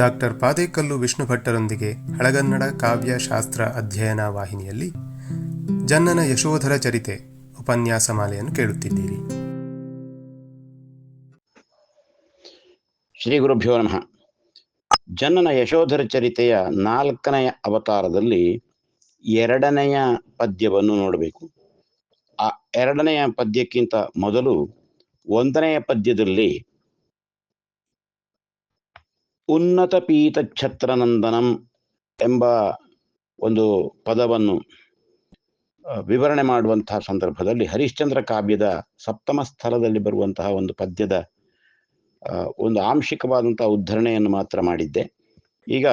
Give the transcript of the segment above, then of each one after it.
Doctor Padekallu Vishnu ಭಟ್ಟರೊಂದಿಗೆ ಹಳಗನ್ನಡ ಕಾವ್ಯ ಶಾಸ್ತ್ರ ಅಧ್ಯಯನ ವಾಹಿನಿಯಲ್ಲಿ ಜನ್ನನ ಯಶೋಧರ ಚರಿತೆ ಉಪನ್ಯಾಸ ಮಾಲೆಯನ್ನು ಕೇಳುತ್ತಿದ್ದೀರಿ. ಶ್ರೀ ಗುರುಭ್ಯೋ ನಮಃ. ಜನ್ನನ ಯಶೋಧರ ಚರಿತೆಯ ನಾಲ್ಕನೆಯ ಅವತಾರದಲ್ಲಿ ಎರಡನೆಯ ಪದ್ಯವನ್ನು ನೋಡಬೇಕು. ಆ ಎರಡನೆಯ ಪದ್ಯಕ್ಕಿಂತ ಮೊದಲು ಒಂದನೆಯ ಪದ್ಯದಲ್ಲಿ ಉನ್ನತ ಪೀತ ಛತ್ರನಂದನಂ ಎಂಬ ಒಂದು ಪದವನ್ನು ವಿವರಣೆ ಮಾಡುವಂತಹ ಸಂದರ್ಭದಲ್ಲಿ ಹರಿಶ್ಚಂದ್ರ ಕಾವ್ಯದ ಸಪ್ತಮ ಸ್ಥಳದಲ್ಲಿ ಬರುವಂತಹ ಒಂದು ಪದ್ಯದ ಒಂದು ಆಂಶಿಕವಾದಂತಹ ಉದ್ಧರಣೆಯನ್ನು ಮಾತ್ರ ಮಾಡಿದ್ದೆ. ಈಗ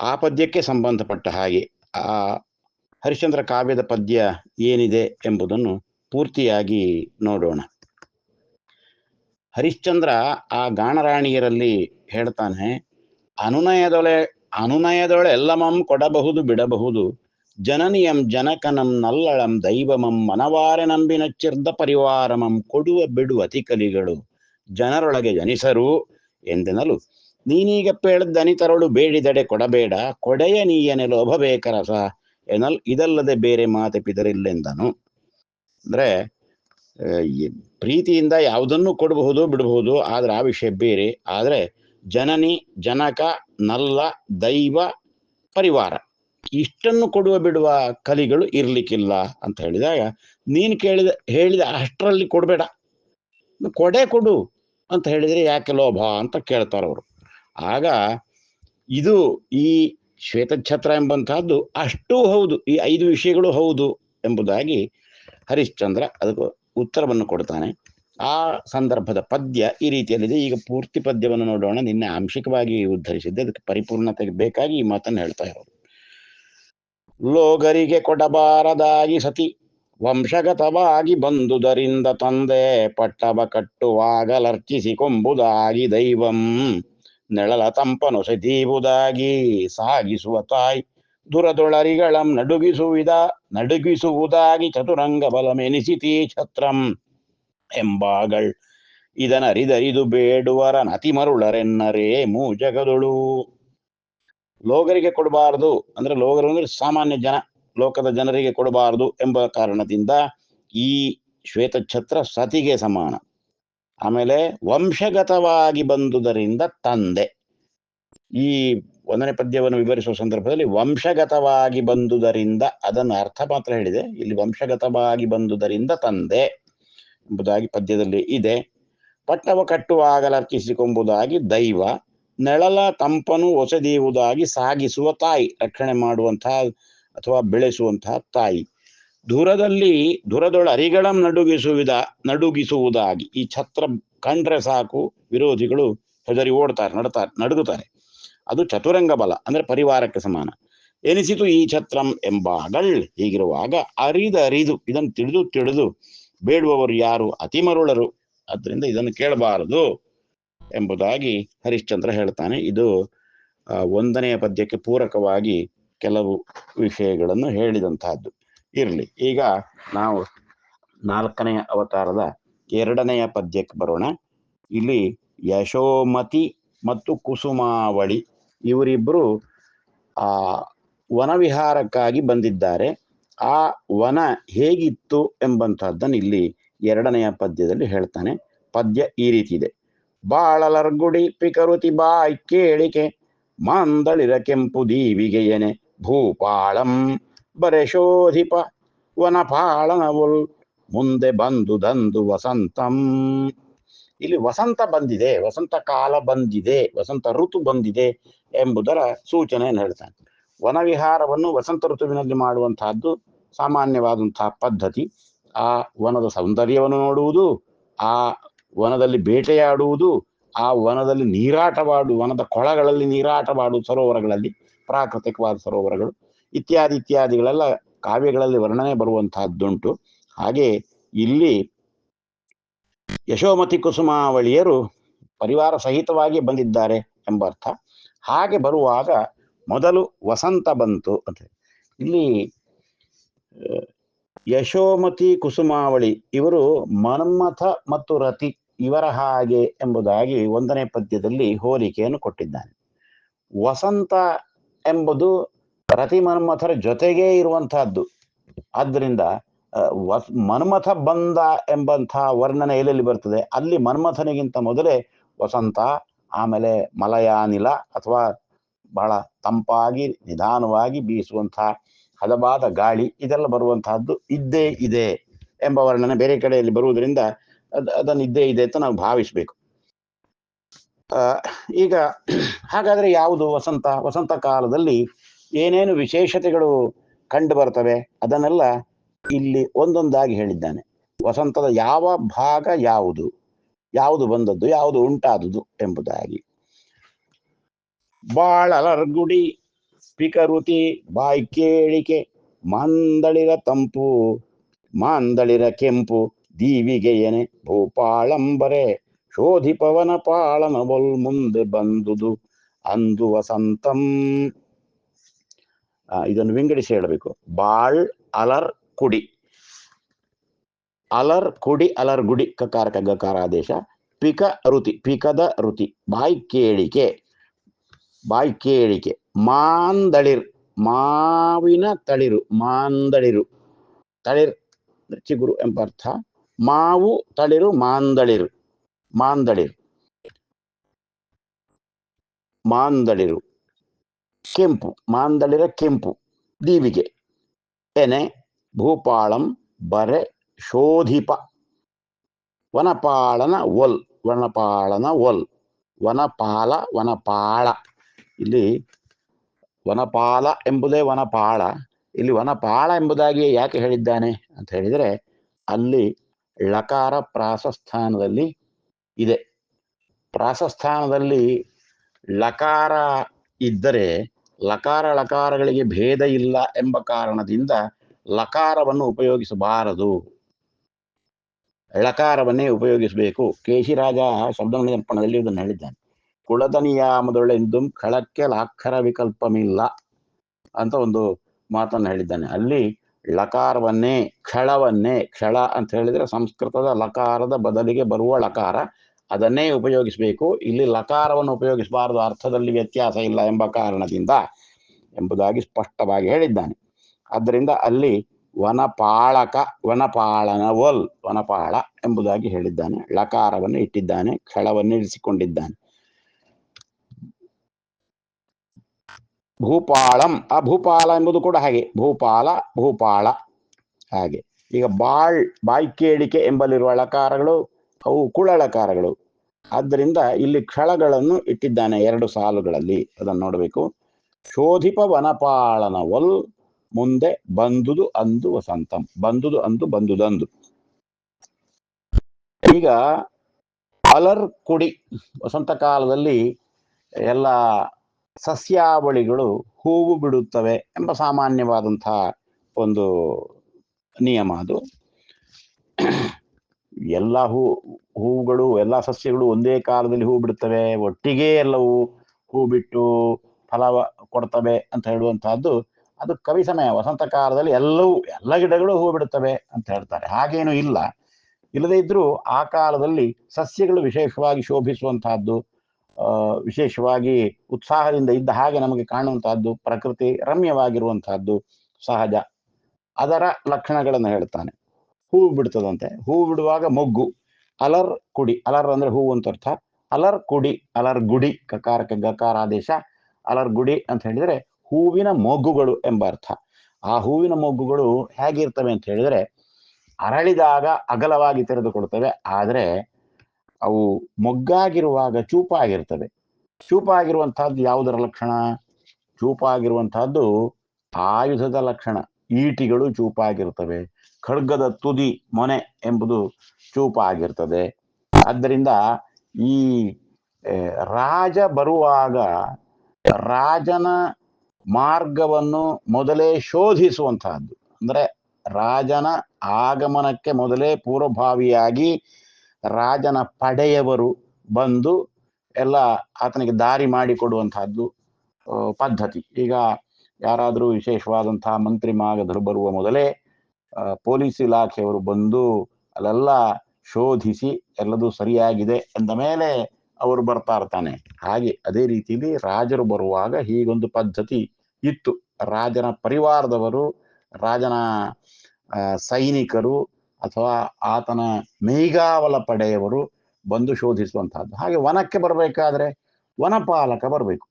ಆ ಪದ್ಯಕ್ಕೆ ಸಂಬಂಧಪಟ್ಟ ಹಾಗೆ ಆ ಹರಿಶ್ಚಂದ್ರ ಕಾವ್ಯದ ಪದ್ಯ ಏನಿದೆ ಎಂಬುದನ್ನು ಪೂರ್ತಿಯಾಗಿ ನೋಡೋಣ. ಹರಿಶ್ಚಂದ್ರ ಆ ಗಾಣರಾಣಿಯರಲ್ಲಿ ಹೇಳ್ತಾನೆ, ಅನುನಯದೊಳೆ ಅನುನಯದೊಳೆ ಎಲ್ಲಮಂ ಕೊಡಬಹುದು, ಬಿಡಬಹುದು. ಜನನಿಯಂ ಜನಕನಂ ನಲ್ಲಳಂ ದೈವಮಂ ಮನವಾರೆ ನಂಬಿನ ಚಿರ್ದ ಪರಿವಾರಮಂ ಕೊಡುವ ಬಿಡುವ ಅತಿಕಲಿಗಳು. ಜನರೊಳಗೆ ಜನಿಸರು ಎಂದೆನಲು, ನೀನೀಗ ದನಿತರಳು ಬೇಡಿದಡೆ ಕೊಡಬೇಡ, ಕೊಡೆಯ ನೀಯನೆ ಲೋಭಬೇಕರಸ ಎನಲ್, ಇದಲ್ಲದೆ ಬೇರೆ ಮಾತೆ ಪಿದರಿಲ್ಲೆಂದನು. ಅಂದ್ರೆ ಪ್ರೀತಿಯಿಂದ ಯಾವುದನ್ನು ಕೊಡಬಹುದು, ಬಿಡಬಹುದು, ಆದರೆ ಆ ವಿಷಯ ಬೇರೆ. ಆದರೆ ಜನನಿ, ಜನಕ, ನಲ್ಲ, ದೈವ, ಪರಿವಾರ ಇಷ್ಟನ್ನು ಕೊಡುವ, ಬಿಡುವ ಕಲಿಗಳು ಇರಲಿಕ್ಕಿಲ್ಲ ಅಂತ ಹೇಳಿದಾಗ ನೀನು ಕೇಳಿದ, ಹೇಳಿದ ಅಷ್ಟರಲ್ಲಿ ಕೊಡಬೇಡ. ಕೊಡೆ ಕೊಡು ಅಂತ ಹೇಳಿದ್ರೆ ಯಾಕೆ ಲೋಭ ಅಂತ ಕೇಳ್ತಾರೆ ಅವರು. ಆಗ ಇದು ಈ ಶ್ವೇತಛತ್ರ ಎಂಬಂತಹದ್ದು ಅಷ್ಟೂ ಹೌದು. ಈ ಐದು ವಿಷಯಗಳು ಹೌದು ಎಂಬುದಾಗಿ ಹರಿಶ್ಚಂದ್ರ ಅದಕ್ಕೆ ಉತ್ತರವನ್ನು ಕೊಡ್ತಾನೆ. ಆ ಸಂದರ್ಭದ ಪದ್ಯ ಈ ರೀತಿಯಲ್ಲಿದೆ. ಈಗ ಪೂರ್ತಿ ಪದ್ಯವನ್ನು ನೋಡೋಣ. ನಿನ್ನೆ ಆಂಶಿಕವಾಗಿ ಉದ್ಧರಿಸಿದ್ದೆ. ಅದಕ್ಕೆ ಪರಿಪೂರ್ಣತೆಗೆ ಬೇಕಾಗಿ ಈ ಮಾತನ್ನು ಹೇಳ್ತಾ ಇರೋದು. ಲೋಗರಿಗೆ ಕೊಡಬಾರದಾಗಿ ಸತಿ. ವಂಶಗತವಾಗಿ ಬಂದುದರಿಂದ ತಂದೆ ಪಟ್ಟವ ಕಟ್ಟುವಾಗಲರ್ಚಿಸಿಕೊಂಬುದಾಗಿ ದೈವಂ. ನೆಳಲ ತಂಪನೊಸೆದೀವುದಾಗಿ ಸಾಗಿಸುವ ತಾಯಿ. ದುರದೊಳರಿಗಳಂ ನಡುಗಿಸುವಿದ, ನಡುಗಿಸುವುದಾಗಿ ಚತುರಂಗ ಬಲಮೆನಿಸಿತೀ ಛತ್ರಂ ಎಂಬಾಗಳ್ ಇದನರಿದರಿದು ಬೇಡುವರ ನತಿಮರುಳರೆನ್ನರೇ ಮೂಜಗದೊಳು. ಲೋಗರಿಗೆ ಕೊಡಬಾರದು ಅಂದ್ರೆ ಲೋಗರು ಅಂದ್ರೆ ಸಾಮಾನ್ಯ ಜನ, ಲೋಕದ ಜನರಿಗೆ ಕೊಡಬಾರದು ಎಂಬ ಕಾರಣದಿಂದ ಈ ಶ್ವೇತ ಛತ್ರ ಸತಿಗೆ ಸಮಾನ. ಆಮೇಲೆ ವಂಶಗತವಾಗಿ ಬಂದುದರಿಂದ ತಂದೆ. ಈ ಒಂದನೇ ಪದ್ಯವನ್ನು ವಿವರಿಸುವ ಸಂದರ್ಭದಲ್ಲಿ ವಂಶಗತವಾಗಿ ಬಂದುದರಿಂದ, ಅದನ್ನು ಅರ್ಥ ಮಾತ್ರ ಹೇಳಿದೆ. ಇಲ್ಲಿ ವಂಶಗತವಾಗಿ ಬಂದುದರಿಂದ ತಂದೆ ಎಂಬುದಾಗಿ ಪದ್ಯದಲ್ಲಿ ಇದೆ. ಪಟ್ಟವ ಕಟ್ಟುವಾಗಲರ್ಚಿಸಿಕೊಂಬುದಾಗಿ ದೈವ, ನೆಳಲ ತಂಪನು ಒಸೆದೀವುದಾಗಿ ಸಾಗಿಸುವ ತಾಯಿ, ರಕ್ಷಣೆ ಮಾಡುವಂತಹ ಅಥವಾ ಬೆಳೆಸುವಂತಹ ತಾಯಿ. ದೂರದಲ್ಲಿ ದೂರದೊಳ ಅರಿಗಳಂ ನಡುಗಿಸುವುದ, ನಡುಗಿಸುವುದಾಗಿ ಈ ಛತ್ರ ಕಂಡ್ರೆ ಸಾಕು ವಿರೋಧಿಗಳು ಹೆದರಿ ಓಡ್ತಾರೆ, ನಡತಾರೆ, ನಡುಗುತ್ತಾರೆ. ಅದು ಚತುರಂಗ ಬಲ, ಅಂದ್ರೆ ಪರಿವಾರಕ್ಕೆ ಸಮಾನ. ಎನಿಸಿತು ಈ ಛತ್ರಂ ಎಂಬಾಗಳ್ ಹೀಗಿರುವಾಗ ಅರಿದ ಅರಿದು, ಇದನ್ನು ತಿಳಿದು ತಿಳಿದು ಬೇಡುವವರು ಯಾರು? ಅತಿಮರುಳರು ಅದರಿಂದ ಇದನ್ನು ಕೇಳಬಾರದು ಎಂಬುದಾಗಿ ಹರಿಶ್ಚಂದ್ರ ಹೇಳ್ತಾನೆ. ಇದು ಒಂದನೆಯ ಪದ್ಯಕ್ಕೆ ಪೂರಕವಾಗಿ ಕೆಲವು ವಿಷಯಗಳನ್ನು ಹೇಳಿದಂತಹದ್ದು. ಇರಲಿ, ಈಗ ನಾವು ನಾಲ್ಕನೆಯ ಅವತಾರದ ಎರಡನೆಯ ಪದ್ಯಕ್ಕೆ ಬರೋಣ. ಇಲ್ಲಿ ಯಶೋಮತಿ ಮತ್ತು ಕುಸುಮಾವಳಿ ಇವರಿಬ್ಬರು, ಆ, ವನವಿಹಾರಕ್ಕಾಗಿ ಬಂದಿದ್ದಾರೆ. ಆ ವನ ಹೇಗಿತ್ತು ಎಂಬಂತಹದ್ದನ್ನು ಇಲ್ಲಿ ಎರಡನೆಯ ಪದ್ಯದಲ್ಲಿ ಹೇಳ್ತಾನೆ. ಪದ್ಯ ಈ ರೀತಿ ಇದೆ. ಬಾಳಲರ್ಗುಡಿ ಪಿಕರುತಿ ಬಾಯ್ ಕೇಳಿಕೆ, ಮಾಂದಳಿರ ಕೆಂಪು ದೀವಿಗೆಯನೆ ಭೂಪಾಳಂ ಬರೆಶೋಧಿಪ, ವನಪಾಳನವುಲ್ ಮುಂದೆ ಬಂದು ದಂದು ವಸಂತಂ. ಇಲ್ಲಿ ವಸಂತ ಬಂದಿದೆ, ವಸಂತ ಕಾಲ ಬಂದಿದೆ, ವಸಂತ ಋತು ಬಂದಿದೆ ಎಂಬುದರ ಸೂಚನೆಯನ್ನು ಹೇಳ್ತಾನೆ ವನವಿಹಾರವನ್ನು ವಸಂತ ಋತುವಿನಲ್ಲಿ ಮಾಡುವಂತಹದ್ದು ಸಾಮಾನ್ಯವಾದಂತಹ ಪದ್ಧತಿ. ಆ ವನದ ಸೌಂದರ್ಯವನ್ನು ನೋಡುವುದು, ಆ ವನದಲ್ಲಿ ಬೇಟೆಯಾಡುವುದು, ಆ ವನದಲ್ಲಿ ನೀರಾಟವಾಡು, ವನದ ಕೊಳಗಳಲ್ಲಿ ನೀರಾಟವಾಡು ಸರೋವರಗಳಲ್ಲಿ, ಪ್ರಾಕೃತಿಕವಾದ ಸರೋವರಗಳು ಇತ್ಯಾದಿ ಇತ್ಯಾದಿಗಳೆಲ್ಲ ಕಾವ್ಯಗಳಲ್ಲಿ ವರ್ಣನೆ ಬರುವಂತಹದ್ದುಂಟು. ಹಾಗೆ ಇಲ್ಲಿ ಯಶೋಮತಿ ಕುಸುಮಾವಳಿಯರು ಪರಿವಾರ ಸಹಿತವಾಗಿ ಬಂದಿದ್ದಾರೆ ಎಂಬರ್ಥ ಹಾಗೆ ಬರುವಾಗ ಮೊದಲು ವಸಂತ ಬಂತು ಅಂತ. ಇಲ್ಲಿ ಯಶೋಮತಿ ಕುಸುಮಾವಳಿ ಇವರು ಮನ್ಮಥ ಮತ್ತು ರತಿ ಇವರ ಹಾಗೆ ಎಂಬುದಾಗಿ ಒಂದನೇ ಪದ್ಯದಲ್ಲಿ ಹೋಲಿಕೆಯನ್ನು ಕೊಟ್ಟಿದ್ದಾನೆ ವಸಂತ ಎಂಬುದು ರತಿ ಮನ್ಮಥರ ಜೊತೆಗೇ ಇರುವಂತಹದ್ದು. ಆದ್ದರಿಂದ ಮನ್ಮಥ ಬಂದ ಎಂಬಂತಹ ವರ್ಣನೆ ಎಲ್ಲೆಲ್ಲಿ ಬರ್ತದೆ? ಅಲ್ಲಿ ಮನ್ಮಥನಿಗಿಂತ ಮೊದಲೇ ವಸಂತ, ಆಮೇಲೆ ಮಲಯಾನಿಲ ಅಥವಾ ಬಹಳ ತಂಪಾಗಿ ನಿಧಾನವಾಗಿ ಬೀಸುವಂತಹ ಹದವಾದ ಗಾಳಿ ಇದೆಲ್ಲ ಬರುವಂತಹದ್ದು ಇದ್ದೇ ಇದೆ ಎಂಬ ವರ್ಣನೆ ಬೇರೆ ಕಡೆಯಲ್ಲಿ ಬರುವುದರಿಂದ ಅದ್, ಅದನ್ನು ಇದ್ದೇ ಇದೆ ಅಂತ ನಾವು ಭಾವಿಸ್ಬೇಕು. ಈಗ ಹಾಗಾದ್ರೆ ಯಾವುದು ವಸಂತ? ವಸಂತ ಕಾಲದಲ್ಲಿ ಏನೇನು ವಿಶೇಷತೆಗಳು ಕಂಡು ಬರ್ತವೆ? ಅದನ್ನೆಲ್ಲ ಇಲ್ಲಿ ಒಂದೊಂದಾಗಿ ಹೇಳಿದ್ದಾನೆ. ವಸಂತದ ಯಾವ ಭಾಗ ಯಾವುದು? ಯಾವುದು ಬಂದದ್ದು? ಯಾವುದು ಉಂಟಾದುದು ಎಂಬುದಾಗಿ. ಬಾಳಲರ್ಗುಡಿ ಪಿಕರುತಿ, ಬಾಯ್ ಕೇಳಿಕೆ, ಮಾಂದಳಿರ ತಂಪು, ಮಾಂದಳಿರ ಕೆಂಪು ದೀವಿಗೆಯನೆ ಭೂಪಾಳಂಬರೆ ಪಾಳನ ಬಲ್ ಮುಂದೆ ಬಂದುದು ಅಂದು ವಸಂತಂ. ಇದನ್ನು ವಿಂಗಡಿಸಿ ಹೇಳಬೇಕು. ಬಾಳ್, ಅಲರ್ ಕುಡಿ. ಅಲರ್ ಕುಡಿ, ಅಲರ್ ಗುಡಿ, ಕಕಾರ ಗಕಾರಾದೇಶ ಪಿಕ ಋತಿ, ಪಿಕದ ಋತಿ, ಬಾಯಿ ಕೇಳಿಕೆ. ಬಾಯಿ ಕೇಳಿಕೆ. ಮಾಂದಳಿರ್, ಮಾವಿನ ತಳಿರು, ಮಾಂದಳಿರು. ತಳಿರ್, ಚಿಗುರು ಎಂಬ ಅರ್ಥ. ಮಾವು, ತಳಿರು, ಮಾಂದಳಿರು. ಮಾಂದಳಿರ್. ಮಾಂದಳಿರು. ಕೆಂಪು, ಮಾಂದಳಿರ ಕೆಂಪು. ದೀವಿಗೆ. ಎನೆ ಭೂಪಾಳಂ ಬರೆ ಶೋಧಿಪ. ವನಪಾಳನ ಒಲ್ ವನಪಾಳನ ಒಲ್, ವನಪಾಲ, ವನಪಾಳ. ಇಲ್ಲಿ ವನಪಾಲ ಎಂಬುದೇ ವನಪಾಳ, ಇಲ್ಲಿ ವನಪಾಳ ಎಂಬುದಾಗಿ ಯಾಕೆ ಹೇಳಿದ್ದಾನೆ ಅಂತ ಹೇಳಿದರೆ, ಅಲ್ಲಿ ಲಕಾರ ಪ್ರಾಸಸ್ಥಾನದಲ್ಲಿ ಇದೆ. ಪ್ರಾಸಸ್ಥಾನದಲ್ಲಿ ಲಕಾರ ಇದ್ದರೆ ಲಕಾರ ಲಕಾರಗಳಿಗೆ ಭೇದ ಇಲ್ಲ ಎಂಬ ಕಾರಣದಿಂದ ಲಕಾರವನ್ನು ಉಪಯೋಗಿಸಬಾರದು. ಲಕಾರವನ್ನೇ ಉಪಯೋಗಿಸಬೇಕು. ಕೇಶಿರಾಜ ಶಬ್ದನಿರ್ಪಣದಲ್ಲಿ ಇದನ್ನು ಹೇಳಿದ್ದಾನೆ. ಕುಳದ ನಿಯಾಮದೊಳೆಂದು ಖಳಕ್ಕೆ ಲಾಕ್ಷರ ವಿಕಲ್ಪಮಿಲ್ಲ ಅಂತ ಒಂದು ಮಾತನ್ನು ಹೇಳಿದ್ದಾನೆ. ಅಲ್ಲಿ ಲಕಾರವನ್ನೇ, ಕ್ಷಳವನ್ನೇ, ಕ್ಷಳ ಅಂತ ಹೇಳಿದ್ರೆ ಸಂಸ್ಕೃತದ ಲಕಾರದ ಬದಲಿಗೆ ಬರುವ ಲಕಾರ. ಅದನ್ನೇ ಉಪಯೋಗಿಸಬೇಕು. ಇಲ್ಲಿ ಲಕಾರವನ್ನು ಉಪಯೋಗಿಸಬಾರದು. ಅರ್ಥದಲ್ಲಿ ವ್ಯತ್ಯಾಸ ಇಲ್ಲ ಎಂಬ ಕಾರಣದಿಂದ ಎಂಬುದಾಗಿ ಸ್ಪಷ್ಟವಾಗಿ ಹೇಳಿದ್ದಾನೆ. ಆದ್ದರಿಂದ ಅಲ್ಲಿ ವನಪಾಳಕ ವನಪಾಳನ ಒಲ್ ವನಪಾಳ ಎಂಬುದಾಗಿ ಹೇಳಿದ್ದಾನೆ. ಲಕಾರವನ್ನು ಇಟ್ಟಿದ್ದಾನೆ, ಕ್ಷಳವನ್ನು ಇರಿಸಿಕೊಂಡಿದ್ದಾನೆ. ಭೂಪಾಳಂ, ಆ ಭೂಪಾಲ ಎಂಬುದು ಕೂಡ ಹಾಗೆ. ಭೂಪಾಲ ಭೂಪಾಳ, ಹಾಗೆ. ಈಗ ಬಾಳ್ ಬಾಯ್ಕೇಳಿಕೆ ಎಂಬಲ್ಲಿರುವ ಅಳಕಾರಗಳು ಅವು ಕುಳಳಕಾರಗಳು ಆದ್ದರಿಂದ ಇಲ್ಲಿ ಕ್ಷಳಗಳನ್ನು ಇಟ್ಟಿದ್ದಾನೆ ಎರಡು ಸಾಲುಗಳಲ್ಲಿ. ಅದನ್ನು ನೋಡಬೇಕು. ಶೋಧಿಪ ವನಪಾಳನ ಒಲ್ ಮುಂದೆ ಬಂದುದು ಅಂದು ವಸಂತಂ, ಬಂದುದು ಅಂದು ಬಂದುದಂದು. ಈಗ ಅಲರ್ ಕುಡಿ, ವಸಂತ ಕಾಲದಲ್ಲಿ ಎಲ್ಲ ಸಸ್ಯಾವಳಿಗಳು ಹೂವು ಬಿಡುತ್ತವೆ ಎಂಬ ಸಾಮಾನ್ಯವಾದಂತಹ ಒಂದು ನಿಯಮ ಅದು. ಎಲ್ಲ ಹೂ, ಹೂವುಗಳು, ಎಲ್ಲ ಸಸ್ಯಗಳು ಒಂದೇ ಕಾಲದಲ್ಲಿ ಹೂ ಬಿಡುತ್ತವೆ, ಒಟ್ಟಿಗೆ ಎಲ್ಲವೂ ಹೂ ಬಿಟ್ಟು ಫಲ ಕೊಡ್ತವೆ ಅಂತ ಹೇಳುವಂತಹದ್ದು ಅದು ಕವಿ ಸಮಯ, ವಸಂತ ಕಾಲದಲ್ಲಿ ಎಲ್ಲವೂ, ಎಲ್ಲ ಗಿಡಗಳು ಹೂ ಬಿಡುತ್ತವೆ ಅಂತ ಹೇಳ್ತಾರೆ. ಹಾಗೇನು ಇಲ್ಲ. ಇಲ್ಲದೇ ಇದ್ರೂ ಆ ಕಾಲದಲ್ಲಿ ಸಸ್ಯಗಳು ವಿಶೇಷವಾಗಿ ಶೋಭಿಸುವಂತಹದ್ದು ವಿಶೇಷವಾಗಿ ಉತ್ಸಾಹದಿಂದ ಇದ್ದ ಹಾಗೆ ನಮಗೆ ಕಾಣುವಂತಹದ್ದು ಪ್ರಕೃತಿ ರಮ್ಯವಾಗಿರುವಂತಹದ್ದು ಸಹಜ. ಅದರ ಲಕ್ಷಣಗಳನ್ನು ಹೇಳ್ತಾನೆ. ಹೂವು ಬಿಡ್ತದಂತೆ. ಹೂವು ಬಿಡುವಾಗ ಮೊಗ್ಗು. ಅಲರ್ ಕುಡಿ. ಅಲರ್ ಅಂದ್ರೆ ಹೂವು ಅಂತ ಅರ್ಥ. ಅಲರ್ ಕುಡಿ. ಅಲರ್ ಗುಡಿ. ಕಕಾರಕ್ಕೆ ಗಕಾರ ಆದೇಶ ಅಲರ್ ಗುಡಿ ಅಂತ ಹೇಳಿದ್ರೆ ಹೂವಿನ ಮೊಗ್ಗುಗಳು ಎಂಬ ಅರ್ಥ. ಆ ಹೂವಿನ ಮೊಗ್ಗುಗಳು ಹೇಗಿರ್ತವೆ ಅಂತ ಹೇಳಿದ್ರೆ ಅರಳಿದಾಗ ಅಗಲವಾಗಿ ತೆರೆದುಕೊಡ್ತವೆ ಆದರೆ ಅವು ಮೊಗ್ಗಾಗಿರುವಾಗ ಚೂಪಾಗಿರ್ತವೆ ಚೂಪಾಗಿರುವಂತಹದ್ದು ಯಾವುದರ ಲಕ್ಷಣ? ಚೂಪಾಗಿರುವಂತಹದ್ದು ಆಯುಧದ ಲಕ್ಷಣ. ಈಟಿಗಳು ಚೂಪಾಗಿರ್ತವೆ ಖಡ್ಗದ ತುದಿ ಮೊನೆ ಎಂಬುದು ಚೂಪಾಗಿರ್ತದೆ ಆದ್ದರಿಂದ ಈ ರಾಜ ಬರುವಾಗ ರಾಜನ ಮಾರ್ಗವನ್ನು ಮೊದಲೇ ಶೋಧಿಸುವಂತಹದ್ದು. ಅಂದ್ರೆ ರಾಜನ ಆಗಮನಕ್ಕೆ ಮೊದಲೇ ಪೂರ್ವಭಾವಿಯಾಗಿ ರಾಜನ ಪಡೆಯವರು ಬಂದು ಎಲ್ಲ ಆತನಿಗೆ ದಾರಿ ಮಾಡಿಕೊಡುವಂತಹದ್ದು ಪದ್ಧತಿ. ಈಗ ಯಾರಾದರೂ ವಿಶೇಷವಾದಂತಹ ಮಂತ್ರಿ ಮಾಗಧರು ಬರುವ ಮೊದಲೇ ಪೊಲೀಸ್ ಇಲಾಖೆಯವರು ಬಂದು ಅಲ್ಲೆಲ್ಲ ಶೋಧಿಸಿ ಎಲ್ಲದೂ ಸರಿಯಾಗಿದೆ ಎಂದ ಮೇಲೆ ಅವರು ಬರ್ತಾ ಇರ್ತಾನೆ. ಹಾಗೆ ಅದೇ ರೀತಿಯಲ್ಲಿ ರಾಜರು ಬರುವಾಗ ಹೀಗೊಂದು ಪದ್ಧತಿ ಇತ್ತು. ರಾಜನ ಪರಿವಾರದವರು, ರಾಜನ ಸೈನಿಕರು ಅಥವಾ ಆತನ ಮೇಘಾವಲ ಪಡೆಯವರು ಬಂದು ಶೋಧಿಸುವಂತಹದ್ದು. ಹಾಗೆ ವನಕ್ಕೆ ಬರಬೇಕಾದ್ರೆ ವನಪಾಲಕ ಬರಬೇಕು.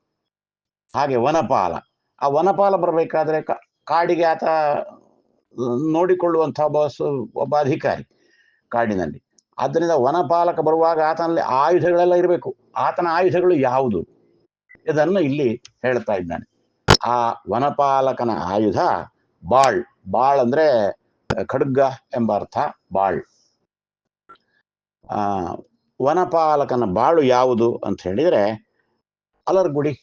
ಹಾಗೆ ವನಪಾಲ. ಆ ವನಪಾಲ ಬರಬೇಕಾದ್ರೆ ಕಾಡಿಗೆ ಆತ ನೋಡಿಕೊಳ್ಳುವಂತಹ ಒಬ್ಬ ಒಬ್ಬ ಅಧಿಕಾರಿ ಕಾಡಿನಲ್ಲಿ. ಆದ್ದರಿಂದ ವನಪಾಲಕ ಬರುವಾಗ ಆತನಲ್ಲಿ ಆಯುಧಗಳೆಲ್ಲ ಇರಬೇಕು. ಆತನ ಆಯುಧಗಳು ಯಾವುದು? ಇದನ್ನು ಇಲ್ಲಿ ಹೇಳ್ತಾ ಇದ್ದಾನೆ. ಆ ವನಪಾಲಕನ ಆಯುಧ ಬಾಳ್. ಬಾಳ್ ಅಂದ್ರೆ ಖಡ್ಗ ಎಂಬ ಅರ್ಥ. ಬಾಳ್. ಆ, ವನಪಾಲಕನ ಬಾಳು ಯಾವುದು ಅಂತ ಹೇಳಿದ್ರೆ ಅಲರ್ಗುಡಿ.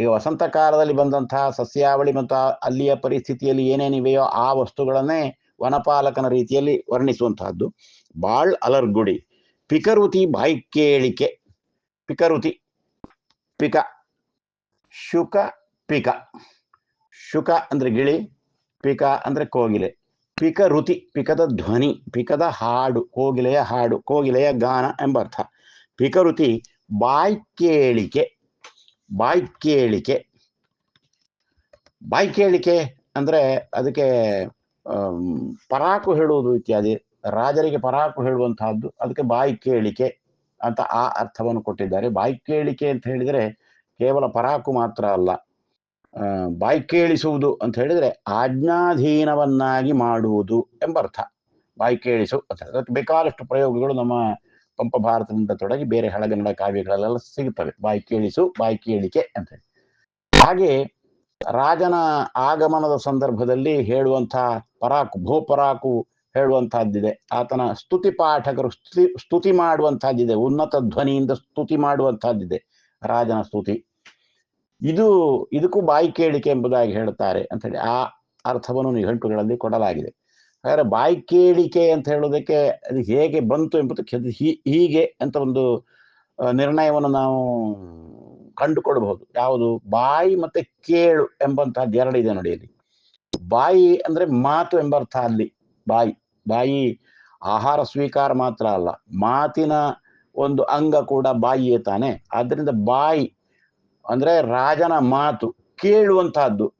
ಈಗ ವಸಂತ ಕಾಲದಲ್ಲಿ ಬಂದಂತಹ ಸಸ್ಯಾವಳಿ ಮತ್ತು ಅಲ್ಲಿಯ ಪರಿಸ್ಥಿತಿಯಲ್ಲಿ ಏನೇನಿವೆಯೋ ಆ ವಸ್ತುಗಳನ್ನೇ ವನಪಾಲಕನ ರೀತಿಯಲ್ಲಿ ವರ್ಣಿಸುವಂತಹದ್ದು. ಬಾಳ್ ಅಲರ್ಗುಡಿ. ಪಿಕರುತಿ ಬಾಯ್ಕೇಳಿಕೆ. ಪಿಕರುತಿ. ಪಿಕ. ಶುಕ, ಪಿಕ. ಶುಕ ಅಂದ್ರೆ ಗಿಳಿ, ಪಿಕ ಅಂದ್ರೆ ಕೋಗಿಲೆ. ಪಿಕ ಋತಿ, ಪಿಕದ ಧ್ವನಿ, ಪಿಕದ ಹಾಡು, ಕೋಗಿಲೆಯ ಹಾಡು, ಕೋಗಿಲೆಯ ಗಾನ ಎಂಬ ಅರ್ಥ. ಬಾಯ್ ಕೇಳಿಕೆ ಬಾಯ್ ಕೇಳಿಕೆ. ಅಂದ್ರೆ ಅದಕ್ಕೆ ಪರಾಕು ಹೇಳುವುದು ಇತ್ಯಾದಿ. ರಾಜರಿಗೆ ಪರಾಕು ಹೇಳುವಂತಹದ್ದು, ಅದಕ್ಕೆ ಬಾಯ್ ಕೇಳಿಕೆ ಅಂತ ಆ ಅರ್ಥವನ್ನು ಕೊಟ್ಟಿದ್ದಾರೆ. ಬಾಯಿ ಕೇಳಿಕೆ ಅಂತ ಹೇಳಿದ್ರೆ ಕೇವಲ ಪರಾಕು ಮಾತ್ರ ಅಲ್ಲ ಬಾಯ್ ಕೇಳಿಸುವುದು ಅಂತ ಹೇಳಿದ್ರೆ ಆಜ್ಞಾಧೀನವನ್ನಾಗಿ ಮಾಡುವುದು ಎಂಬ ಅರ್ಥ. ಬಾಯಿ ಕೇಳಿಸು ಅಂತ ಅದಕ್ಕೆ ಬೇಕಾದಷ್ಟು ಪ್ರಯೋಗಗಳು ನಮ್ಮ ಪಂಪ ಭಾರತದಿಂದ ತೊಡಗಿ ಬೇರೆ ಹಳಗನ್ನಡ ಕಾವ್ಯಗಳಲ್ಲೆಲ್ಲ ಸಿಗುತ್ತವೆ. ಬಾಯ್ ಕೇಳಿಸು, ಬಾಯ್ ಕೇಳಿಕೆ ಅಂತ ಹೇಳಿ. ಹಾಗೆ ರಾಜನ ಆಗಮನದ ಸಂದರ್ಭದಲ್ಲಿ ಹೇಳುವಂತಹ ಪರಾಕು, ಭೂಪರಾಕು ಹೇಳುವಂತಹದ್ದಿದೆ ಆತನ ಸ್ತುತಿ ಪಾಠಕರು ಸ್ತುತಿ ಸ್ತುತಿ ಮಾಡುವಂತಹದ್ದಿದೆ ಉನ್ನತ ಧ್ವನಿಯಿಂದ ಸ್ತುತಿ ಮಾಡುವಂತಹದ್ದಿದೆ ರಾಜನ ಸ್ತುತಿ. ಇದು, ಇದಕ್ಕೂ ಬಾಯಿ ಕೇಳಿಕೆ ಎಂಬುದಾಗಿ ಹೇಳುತ್ತಾರೆ ಅಂತ ಹೇಳಿ ಆ ಅರ್ಥವನ್ನು ನಿಘಂಟುಗಳಲ್ಲಿ ಕೊಡಲಾಗಿದೆ. ಹಾಗಾದ್ರೆ ಬಾಯಿ ಕೇಳಿಕೆ ಅಂತ ಹೇಳೋದಕ್ಕೆ ಅದು ಹೇಗೆ ಬಂತು ಎಂಬುದಕ್ಕೆ ಹೀ- ಹೀಗೆ ಅಂತ ಒಂದು ನಿರ್ಣಯವನ್ನು ನಾವು ಕಂಡುಕೊಳ್ಬಹುದು. ಯಾವುದು? ಬಾಯಿ ಮತ್ತೆ ಕೇಳು ಎಂಬಂತಹದ್ದು ಎರಡಿದೆ ನೋಡಿ ಇಲ್ಲಿ. ಬಾಯಿ ಅಂದ್ರೆ ಮಾತು ಎಂಬ ಅರ್ಥ ಅಲ್ಲಿ. ಬಾಯಿ ಬಾಯಿ ಆಹಾರ ಸ್ವೀಕಾರ ಮಾತ್ರ ಅಲ್ಲ. ಮಾತಿನ ಒಂದು ಅಂಗ ಕೂಡ ಬಾಯಿಯೇ ತಾನೆ. ಆದ್ರಿಂದ ಬಾಯಿ ಅಂದ್ರೆ ರಾಜನ ಮಾತು ಕೇಳುವಂತಹದ್ದು.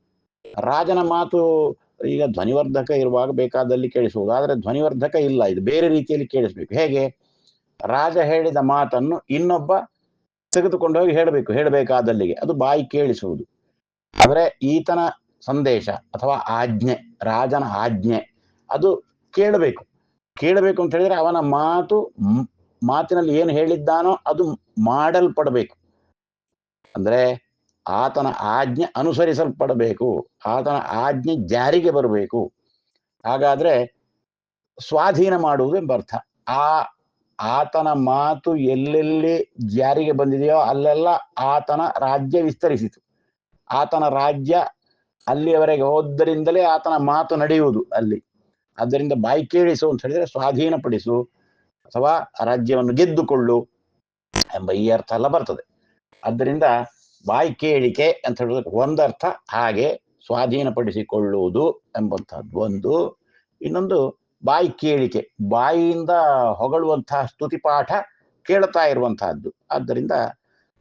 ರಾಜನ ಮಾತು ಈಗ ಧ್ವನಿವರ್ಧಕ ಇರುವಾಗ ಬೇಕಾದಲ್ಲಿ ಕೇಳಿಸುವುದು ಆದ್ರೆ ಧ್ವನಿವರ್ಧಕ ಇಲ್ಲ, ಇದು ಬೇರೆ ರೀತಿಯಲ್ಲಿ ಕೇಳಿಸ್ಬೇಕು. ಹೇಗೆ? ರಾಜ ಹೇಳಿದ ಮಾತನ್ನು ಇನ್ನೊಬ್ಬ ತೆಗೆದುಕೊಂಡು ಹೋಗಿ ಹೇಳಬೇಕು, ಹೇಳಬೇಕಾದಲ್ಲಿಗೆ. ಅದು ಬಾಯಿ ಕೇಳಿಸುವುದು. ಆದರೆ ಈತನ ಸಂದೇಶ ಅಥವಾ ಆಜ್ಞೆ, ರಾಜನ ಆಜ್ಞೆ, ಅದು ಕೇಳಬೇಕು. ಕೇಳಬೇಕು ಅಂತ ಹೇಳಿದ್ರೆ ಅವನ ಮಾತು ಮಾತಿನಲ್ಲಿ ಏನು ಹೇಳಿದ್ದಾನೋ ಅದು ಮಾಡಲ್ಪಡಬೇಕು. ಅಂದ್ರೆ ಆತನ ಆಜ್ಞೆ ಅನುಸರಿಸಲ್ಪಡಬೇಕು. ಆತನ ಆಜ್ಞೆ ಜಾರಿಗೆ ಬರಬೇಕು. ಹಾಗಾದ್ರೆ ಸ್ವಾಧೀನ ಮಾಡುವುದು ಎಂಬ ಅರ್ಥ. ಆ ಆತನ ಮಾತು ಎಲ್ಲೆಲ್ಲಿ ಜಾರಿಗೆ ಬಂದಿದೆಯೋ ಅಲ್ಲೆಲ್ಲ ಆತನ ರಾಜ್ಯ ವಿಸ್ತರಿಸಿತು. ಆತನ ರಾಜ್ಯ ಅಲ್ಲಿಯವರೆಗೆ ಹೋದ್ದರಿಂದಲೇ ಆತನ ಮಾತು ನಡೆಯುವುದು ಅಲ್ಲಿ. ಆದ್ದರಿಂದ ಬಾಯಿ ಕೇಳಿಸು ಅಂತ ಹೇಳಿದ್ರೆ ಸ್ವಾಧೀನಪಡಿಸು. ಅಥವಾ ರಾಜ್ಯವನ್ನು ಗೆದ್ದುಕೊಳ್ಳು ಎಂಬ ಈ ಅರ್ಥ ಎಲ್ಲ ಬರ್ತದೆ. ಆದ್ದರಿಂದ ಬಾಯಿ ಕೇಳಿಕೆ ಅಂತ ಹೇಳೋದಕ್ಕೆ ಒಂದರ್ಥ ಹಾಗೆ ಸ್ವಾಧೀನಪಡಿಸಿಕೊಳ್ಳುವುದು ಎಂಬಂತಹದ್ದು ಒಂದು. ಇನ್ನೊಂದು ಬಾಯಿ ಕೇಳಿಕೆ ಬಾಯಿಯಿಂದ ಹೊಗಳುವಂತಹ ಸ್ತುತಿಪಾಠ ಕೇಳ್ತಾ ಇರುವಂತಹದ್ದು. ಆದ್ದರಿಂದ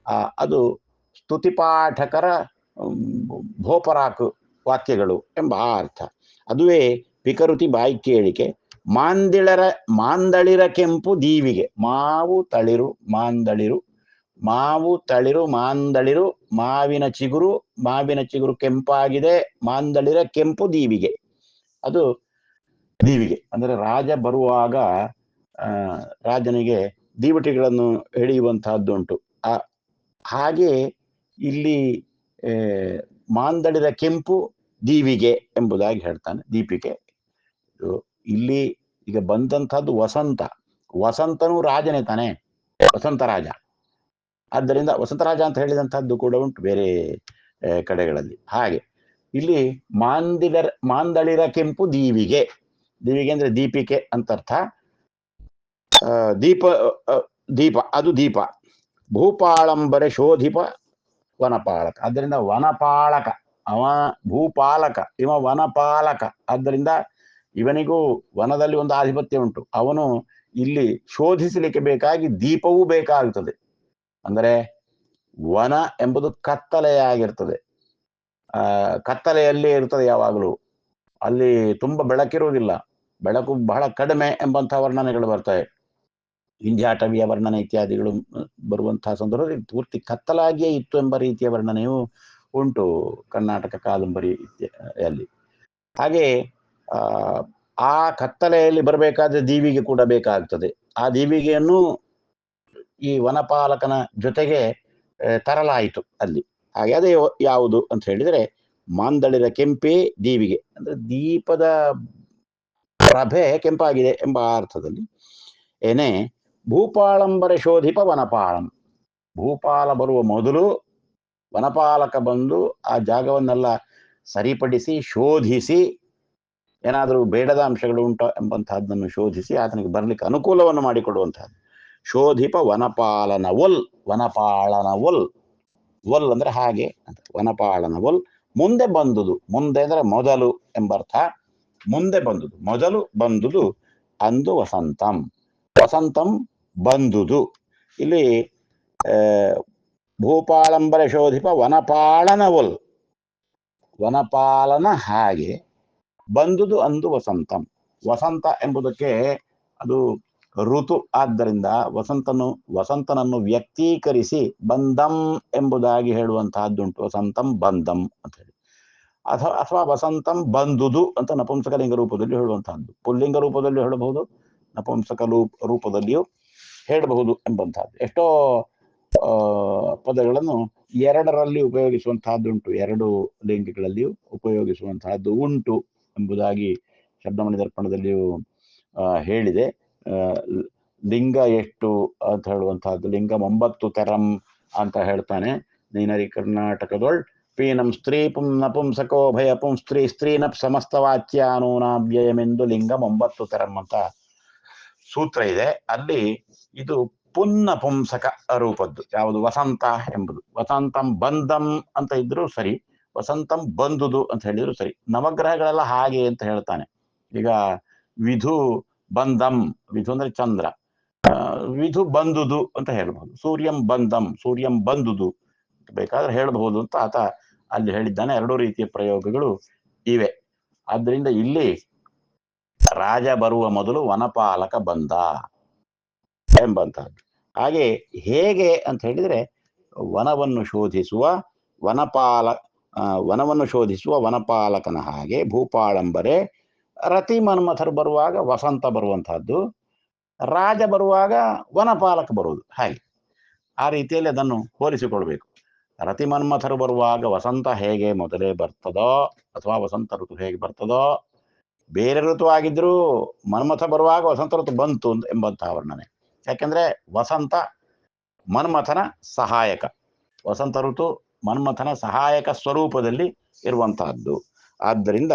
ಆ, ಅದು ಸ್ತುತಿಪಾಠಕರ ಪಾಠಕರ ಭೋಪರಾಕು ವಾಕ್ಯಗಳು ಎಂಬ ಅರ್ಥ. ಅದುವೇ ವಿಕೃತಿ ಬಾಯಿ ಕೇಳಿಕೆ ಮಾಂದಿಳರ, ಮಾಂದಳಿರ ಕೆಂಪು ದೀವಿಗೆ. ಮಾವು ತಳಿರು, ಮಾಂದಳಿರು. ಮಾವು ತಳಿರು, ಮಾಂದಳಿರು. ಮಾವಿನ ಚಿಗುರು ಮಾವಿನ ಚಿಗುರು ಕೆಂಪಾಗಿದೆ. ಮಾಂದಳಿರ ಕೆಂಪು ದೀವಿಗೆ. ಅದು ದೀವಿಗೆ. ಅಂದ್ರೆ ರಾಜ ಬರುವಾಗ ರಾಜನಿಗೆ ದೀವಟಿಗಳನ್ನು ಎಳೆಯುವಂತಹದ್ದುಂಟು. ಆ, ಹಾಗೆ ಇಲ್ಲಿ ಮಾಂದಳಿರ ಕೆಂಪು ದೀವಿಗೆ ಎಂಬುದಾಗಿ ಹೇಳ್ತಾನೆ ದೀಪಿಕೆ. ಇಲ್ಲಿ ಈಗ ಬಂದಂಥದ್ದು ವಸಂತ. ವಸಂತನು ರಾಜನೇ ತಾನೆ? ವಸಂತ ರಾಜ. ಆದ್ದರಿಂದ ವಸಂತರಾಜ ಅಂತ ಹೇಳಿದಂತಹದ್ದು ಕೂಡ ಉಂಟು ಬೇರೆ ಕಡೆಗಳಲ್ಲಿ. ಹಾಗೆ. ಇಲ್ಲಿ ಮಾಂದಿಲರ, ಮಾಂದಳಿರ ಕೆಂಪು ದೀವಿಗೆ. ದೀವಿಗೆ ಅಂದ್ರೆ ದೀಪಿಕೆ ಅಂತ ಅರ್ಥ ದೀಪ ದೀಪ, ಅದು ದೀಪ. ಭೂಪಾಳಂಬರೆ ಶೋಧಿಪ ವನಪಾಲಕ ಆದ್ದರಿಂದ ವನಪಾಲಕ ಅವ ಭೂಪಾಲಕ, ಇವ ವನಪಾಲಕ. ಆದ್ದರಿಂದ ಇವನಿಗೂ ವನದಲ್ಲಿ ಒಂದು ಆಧಿಪತ್ಯ ಉಂಟು. ಅವನು ಇಲ್ಲಿ ಶೋಧಿಸಲಿಕ್ಕೆ ಬೇಕಾಗಿ ದೀಪವೂ ಬೇಕಾಗುತ್ತದೆ. ಅಂದರೆ ವನ ಎಂಬುದು ಕತ್ತಲೆಯಾಗಿರ್ತದೆ ಆ, ಕತ್ತಲೆಯಲ್ಲೇ ಇರ್ತದೆ ಯಾವಾಗಲೂ. ಅಲ್ಲಿ ತುಂಬ ಬೆಳಕಿರುವುದಿಲ್ಲ. ಬೆಳಕು ಬಹಳ ಕಡಿಮೆ ಎಂಬಂತಹ ವರ್ಣನೆಗಳು ಬರ್ತವೆ. ಹಿಂಜಾಟವಿಯ ವರ್ಣನೆ ಇತ್ಯಾದಿಗಳು ಬರುವಂತಹ ಸಂದರ್ಭದಲ್ಲಿ ಪೂರ್ತಿ ಕತ್ತಲಾಗಿಯೇ ಇತ್ತು ಎಂಬ ರೀತಿಯ ವರ್ಣನೆಯು ಉಂಟು ಕರ್ನಾಟಕ ಕಾದಂಬರಿ ಅಲ್ಲಿ ಹಾಗೆ ಆ ಕತ್ತಲೆಯಲ್ಲಿ ಬರಬೇಕಾದ ದೀವಿಗೆ ಕೂಡ ಬೇಕಾಗ್ತದೆ. ಆ ದೀವಿಗೆಯನ್ನು ಈ ವನಪಾಲಕನ ಜೊತೆಗೆ ತರಲಾಯಿತು ಅಲ್ಲಿ. ಹಾಗೆ ಅದೇ ಯಾವುದು ಅಂತ ಹೇಳಿದರೆ ಮಾಂದಳಿದ ಕೆಂಪೇ ದೀವಿಗೆ. ಅಂದರೆ ದೀಪದ ಪ್ರಭೆ ಕೆಂಪಾಗಿದೆ ಎಂಬ ಅರ್ಥದಲ್ಲಿ, ಏನೇ ಭೂಪಾಳಂಬರ ಶೋಧಿಪ ವನಪಾಳಂ. ಭೂಪಾಲ ಬರುವ ಮೊದಲು ವನಪಾಲಕ ಬಂದು ಆ ಜಾಗವನ್ನೆಲ್ಲ ಸರಿಪಡಿಸಿ, ಶೋಧಿಸಿ ಏನಾದರೂ ಬೇಡದ ಅಂಶಗಳು ಉಂಟ ಎಂಬಂತಹದ್ದನ್ನು ಶೋಧಿಸಿ ಆತನಿಗೆ ಬರಲಿಕ್ಕೆ ಅನುಕೂಲವನ್ನು ಮಾಡಿಕೊಡುವಂತಹದ್ದು. ಶೋಧಿಪ ವನಪಾಲನ ಒಲ್ ವನಪಾಳನ ಒಲ್ ಒಲ್ ಅಂದ್ರೆ ಹಾಗೆ ಅಂತ ವನಪಾಳನ ಒಲ್ ಮುಂದೆ ಬಂದುದು, ಮುಂದೆ ಅಂದ್ರೆ ಮೊದಲು ಎಂಬರ್ಥ. ಮುಂದೆ ಬಂದುದು, ಮೊದಲು ಬಂದುದು ಅಂದು ವಸಂತಂ. ವಸಂತಂ ಬಂದುದು. ಇಲ್ಲಿ ಭೂಪಾಳಂಬರ ಶೋಧಿಪ ವನಪಾಳನ ಒಲ್ ವನಪಾಲನ ಹಾಗೆ. ಬಂದುದು ಅಂದು ವಸಂತಂ. ವಸಂತ ಎಂಬುದಕ್ಕೆ ಅದು ಋತು. ಆದ್ದರಿಂದ ವಸಂತನು, ವಸಂತನನ್ನು ವ್ಯಕ್ತೀಕರಿಸಿ ಬಂದಂ ಎಂಬುದಾಗಿ ಹೇಳುವಂತಹದ್ದುಂಟು. ವಸಂತಂ ಬಂದಂ ಅಂತ ಹೇಳಿ. ಅಥವಾ ಅಥವಾ ವಸಂತಂ ಬಂದುದು ಅಂತ ನಪುಂಸಕಲಿಂಗ ರೂಪದಲ್ಲಿ ಹೇಳುವಂತಹದ್ದು. ಪುಲ್ಲಿಂಗ ರೂಪದಲ್ಲಿ ಹೇಳಬಹುದು, ನಪುಂಸಕ ರೂಪದಲ್ಲಿಯೂ ಹೇಳಬಹುದು ಎಂಬಂತಹದ್ದು. ಎಷ್ಟೋ ಪದಗಳನ್ನು ಎರಡರಲ್ಲಿ ಉಪಯೋಗಿಸುವಂತಹದ್ದುಂಟು. ಎರಡು ಲಿಂಗಗಳಲ್ಲಿಯೂ ಉಪಯೋಗಿಸುವಂತಹದ್ದು ಉಂಟು. ಎಂಬುದಾಗಿ ಶಬ್ದಮಣಿ ದರ್ಪಣದಲ್ಲಿಯೂ ಹೇಳಿದೆ. ಲಿಂಗ ಎಷ್ಟು ಅಂತ ಹೇಳುವಂತಹದ್ದು, ಲಿಂಗ ಒಂಬತ್ತು ತರಂ ಅಂತ ಹೇಳ್ತಾನೆ. ನೀನರಿ ಕರ್ನಾಟಕದೊಳ್, ಪೀನಂ ಸ್ತ್ರೀ ಪುಂ ನಪುಂಸಕೋ ಭಯ ಪುಂ ಸ್ತ್ರೀ ಸ್ತ್ರೀ ನಪ್ ಸಮಸ್ತವಾಚ್ಯಾನೂನಾವ್ಯಯಮೆಂದು ಲಿಂಗ ಒಂಬತ್ತು ತರಂ ಅಂತ ಸೂತ್ರ ಇದೆ. ಅಲ್ಲಿ ಇದು ಪುನ್ನ ಪುಂಸಕ ರೂಪದ್ದು. ಯಾವುದು ವಸಂತ ಎಂಬುದು. ವಸಂತಂ ಬಂಧಂ ಅಂತ ಇದ್ರೂ ಸರಿ. ವಸಂತಂ ಬಂದುದು ಅಂತ ಹೇಳಿದ್ರು ಸರಿ. ನವಗ್ರಹಗಳೆಲ್ಲ ಹಾಗೆ ಅಂತ ಹೇಳ್ತಾನೆ. ಈಗ ವಿಧು ಬಂದಂ, ವಿಧು ಅಂದ್ರೆ ಚಂದ್ರ. ವಿಧು ಬಂದುದು ಅಂತ ಹೇಳ್ಬಹುದು ಸೂರ್ಯಂ ಬಂದಂ, ಸೂರ್ಯಂ ಬಂದುದು ಬೇಕಾದ್ರೆ ಹೇಳಬಹುದು ಅಂತ ಆತ ಅಲ್ಲಿ ಹೇಳಿದ್ದಾನೆ. ಎರಡು ರೀತಿಯ ಪ್ರಯೋಗಗಳು ಇವೆ. ಆದ್ರಿಂದ ಇಲ್ಲಿ ರಾಜ ಬರುವ ಮೊದಲು ವನಪಾಲಕ ಬಂದ ಎಂಬಂತಹದ್ದು. ಹಾಗೆ ಹೇಗೆ ಅಂತ ಹೇಳಿದ್ರೆ ವನವನ್ನು ಶೋಧಿಸುವ ವನಪಾಲ ವನವನ್ನು ಶೋಧಿಸುವ ವನಪಾಲಕನ ಹಾಗೆ ಭೂಪಾಳಂಬರೆ ರತಿ ಮನ್ಮಥರು ಬರುವಾಗ ವಸಂತ ಬರುವಂತಹದ್ದು ರಾಜ ಬರುವಾಗ ವನಪಾಲಕ ಬರುವುದು, ಹಾಗೆ. ಆ ರೀತಿಯಲ್ಲಿ ಅದನ್ನು ಹೋಲಿಸಿಕೊಳ್ಬೇಕು. ರತಿ ಮನ್ಮಥರು ಬರುವಾಗ ವಸಂತ ಹೇಗೆ ಮೊದಲೇ ಬರ್ತದೋ ಅಥವಾ ವಸಂತ ಋತು ಹೇಗೆ ಬರ್ತದೋ, ಬೇರೆ ಋತು ಆಗಿದ್ರೂ ಮನ್ಮಥ ಬರುವಾಗ ವಸಂತ ಋತು ಬಂತು ಎಂಬಂತಹ ವರ್ಣನೆ. ಯಾಕೆಂದ್ರೆ ವಸಂತ ಮನ್ಮಥನ ಸಹಾಯಕ. ವಸಂತ ಋತು ಮನ್ಮಥನ ಸಹಾಯಕ ಸ್ವರೂಪದಲ್ಲಿ ಇರುವಂತಹದ್ದು. ಆದ್ದರಿಂದ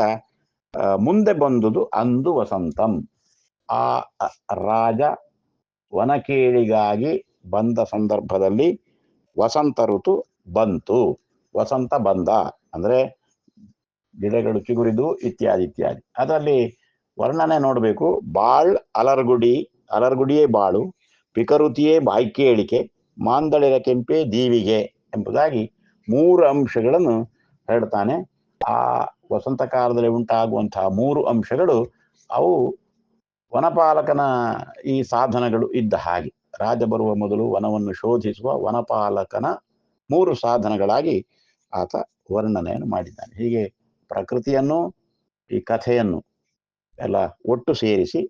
ಮುಂದೆ ಬಂದುದು ಅಂದು ವಸಂತಂ. ಆ ರಾಜ ವನಕೇಳಿಗಾಗಿ ಬಂದ ಸಂದರ್ಭದಲ್ಲಿ ವಸಂತ ಋತು ಬಂತು. ವಸಂತ ಬಂದ. ಅಂದ್ರೆ ಗಿಡಗಳು ಚಿಗುರಿದು ಇತ್ಯಾದಿ ಇತ್ಯಾದಿ. ಅದರಲ್ಲಿ ವರ್ಣನೆ ನೋಡಬೇಕು. ಬಾಳ್ ಅಲರ್ಗುಡಿ, ಅಲರ್ಗುಡಿಯೇ ಬಾಳು ಪಿಕರುತಿಯೇ ಬಾಯ್ಕೇಳಿಕೆ, ಮಾಂದಳಿರ ಕೆಂಪೆ ದೀವಿಗೆ ಎಂಬುದಾಗಿ ಮೂರು ಅಂಶಗಳನ್ನು ಹೇಳ್ತಾನೆ. ಆ ವಸಂತ ಕಾಲದಲ್ಲಿ ಉಂಟಾಗುವಂತಹ ಮೂರು ಅಂಶಗಳು, ಅವು ವನಪಾಲಕನ ಈ ಸಾಧನಗಳು ಇದ್ದ ಹಾಗೆ. ರಾಜ ಬರುವ ಮೊದಲು ವನವನ್ನು ಶೋಧಿಸುವ ವನಪಾಲಕನ ಮೂರು ಸಾಧನಗಳಾಗಿ ಆತ ವರ್ಣನೆಯನ್ನು ಮಾಡಿದ್ದಾನೆ. ಹೀಗೆ ಪ್ರಕೃತಿಯನ್ನು, ಈ ಕಥೆಯನ್ನು ಎಲ್ಲ ಒಟ್ಟು ಸೇರಿಸಿ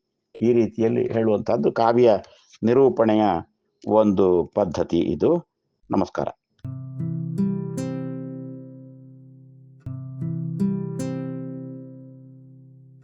ಈ ರೀತಿಯಲ್ಲಿ ಹೇಳುವಂತಹದ್ದು ಕಾವ್ಯ ನಿರೂಪಣೆಯ ಒಂದು ಪದ್ಧತಿ ಇದು. ನಮಸ್ಕಾರ.